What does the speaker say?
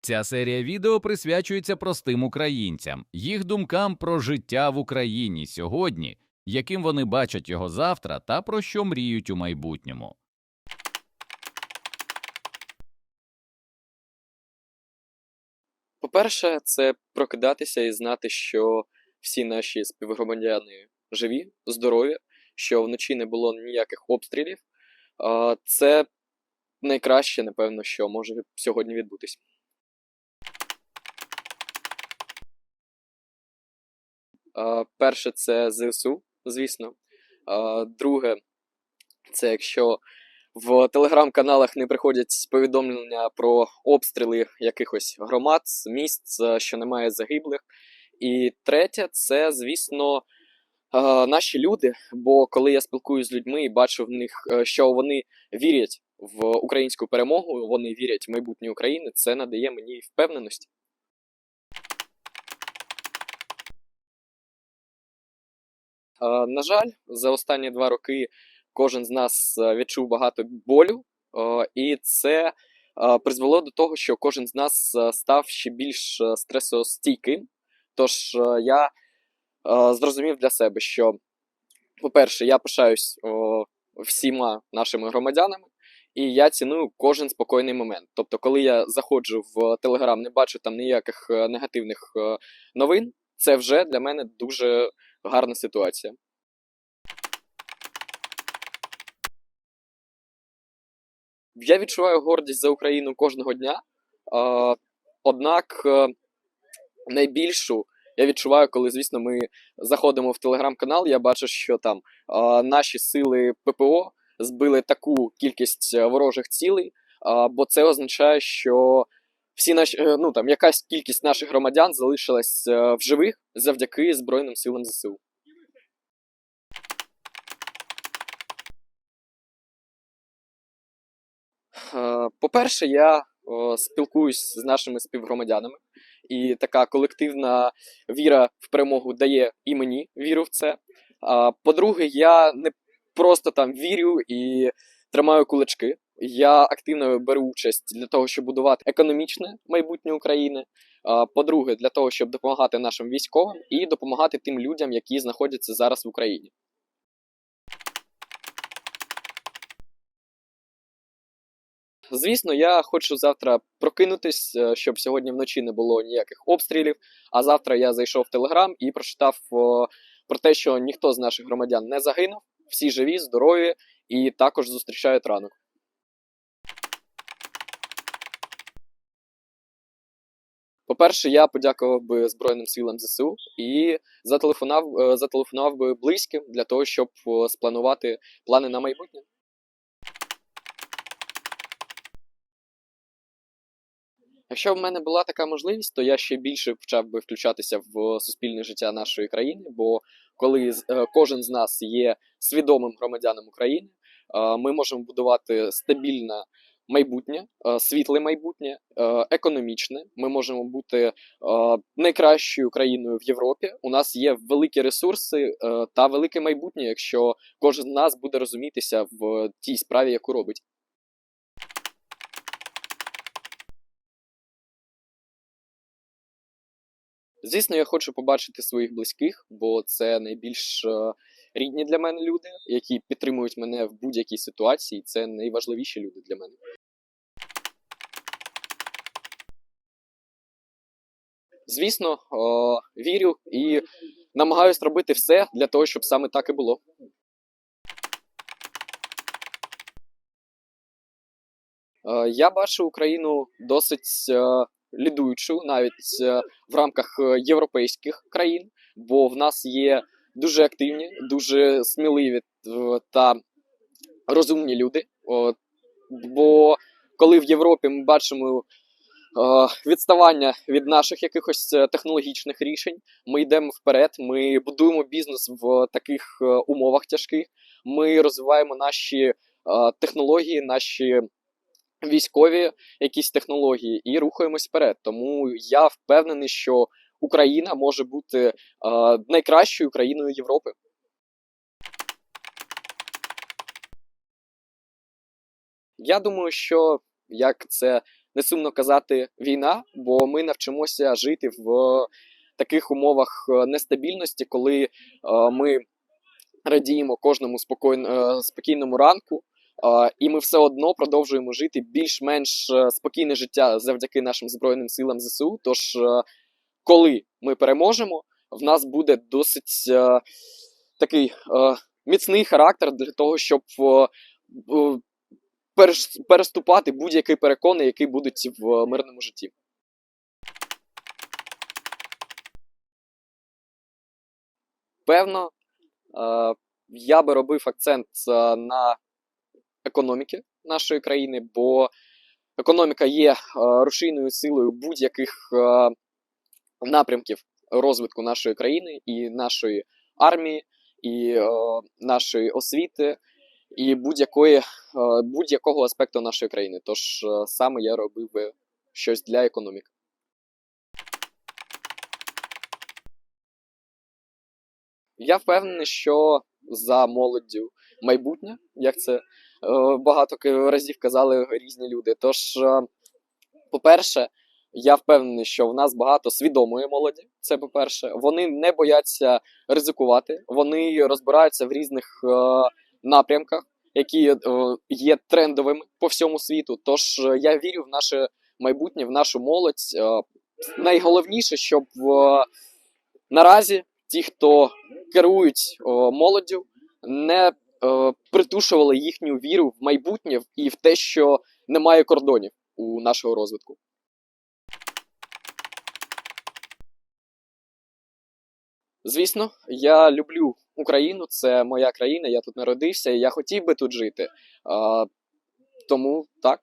Ця серія відео присвячується простим українцям, їх думкам про життя в Україні сьогодні, яким вони бачать його завтра та про що мріють у майбутньому. По-перше, це прокидатися і знати, що всі наші співгромадяни живі, здорові, що вночі не було ніяких обстрілів. Це найкраще, напевно, що може сьогодні відбутись. Перше, це ЗСУ, звісно. Друге, це якщо в телеграм-каналах не приходять повідомлення про обстріли якихось громад, міст, що немає загиблих. І третє, це, звісно, наші люди. Бо коли я спілкуюся з людьми і бачу в них, е, що вони вірять в українську перемогу, вони вірять в майбутнє України, це надає мені впевненості. На жаль, за останні два роки кожен з нас е, відчув багато болю, е, і це е, призвело до того, що кожен з нас е, став ще більш е, стресостійким. Тож е, я е, зрозумів для себе, що, по-перше, я пишаюсь всіма нашими громадянами, і я ціную кожен спокійний момент. Тобто, коли я заходжу в Телеграм, не бачу там ніяких е, негативних е, новин, це вже для мене дуже гарна ситуація. Я відчуваю гордість за Україну кожного дня. Однак е, найбільшу я відчуваю, коли, звісно, ми заходимо в телеграм-канал, я бачу, що там наші сили ППО збили таку кількість е, ворожих цілей, бо це означає, що всі наші, е, ну, там, якась кількість наших громадян залишилась е, в живих завдяки Збройним силам ЗСУ. Е, По-перше, я спілкуюсь з нашими співгромадянами, і така колективна віра в перемогу дає і мені віру в це. По-друге, я не просто там вірю і тримаю кулачки. Я активно беру участь для того, щоб будувати економічне майбутнє України. По-друге, для того, щоб допомагати нашим військовим і допомагати тим людям, які знаходяться зараз в Україні. Звісно, я хочу завтра прокинутись, е, щоб сьогодні вночі не було ніяких обстрілів. А завтра я зайшов в Телеграм і прочитав про те, що ніхто з наших громадян не загинув, всі живі, здорові і також зустрічають ранок. По-перше, я подякував би Збройним силам ЗСУ і зателефонував, е, зателефонував би близьким для того, щоб спланувати плани на майбутнє. Якщо в мене була така можливість, то я ще більше почав би включатися в суспільне життя нашої країни. Бо коли е, кожен з нас є свідомим громадянином України, е, ми можемо будувати стабільне майбутнє, е, світле майбутнє, е, економічне. Ми можемо бути е, найкращою країною в Європі. У нас є великі ресурси та велике майбутнє, якщо кожен з нас буде розумітися в тій справі, яку робить. Звісно, я хочу побачити своїх близьких, бо це найбільш рідні для мене люди, які підтримують мене в будь-якій ситуації. Це найважливіші люди для мене. Звісно, е, вірю і намагаюсь робити все для того, щоб саме так і було. Е, Я бачу Україну досить е, лідуючу навіть е, в рамках європейських країн, бо в нас є дуже активні, дуже сміливі та розумні люди. От, Бо коли в Європі ми бачимо е, відставання від наших якихось е, технологічних рішень, ми йдемо вперед, ми будуємо бізнес в таких е, умовах тяжких, ми розвиваємо наші технології, наші військові якісь технології і рухаємось вперед. Тому я впевнений, що Україна може бути е, найкращою країною Європи. Я думаю, що як це не сумно казати війна, бо ми навчимося жити в таких умовах е, нестабільності, коли е, ми радіємо кожному спокійно, спокійному ранку, е, і ми все одно продовжуємо жити більш-менш е, спокійне життя завдяки нашим Збройним силам ЗСУ. Тож, е, коли ми переможемо, в нас буде досить е, такий е, міцний характер для того, щоб е, е, переступати будь-які перекони, які будуть в мирному житті. Певно, е, я би робив акцент е, на економіки нашої країни, бо економіка є е, рушійною силою будь-яких напрямків розвитку нашої країни і нашої армії, і е, нашої освіти, і будь-якої, е, будь-якого аспекту нашої країни. Тож е, саме я робив би щось для економіки. Я впевнений, що за молоддю майбутнє, як це е, багато разів казали різні люди. Тож, е, по-перше, я впевнений, що в нас багато свідомої молоді. Це по-перше, вони не бояться ризикувати, вони розбираються в різних е, напрямках, які е, є трендовими по всьому світу. Тож е, я вірю в наше майбутнє, в нашу молодь. Е, найголовніше, щоб е, наразі ті, хто керують о, молоддю, не е, притушували їхню віру в майбутнє і в те, що немає кордонів у нашого розвитку. Звісно, я люблю Україну, це моя країна, я тут народився, і я хотів би тут жити. А, тому так,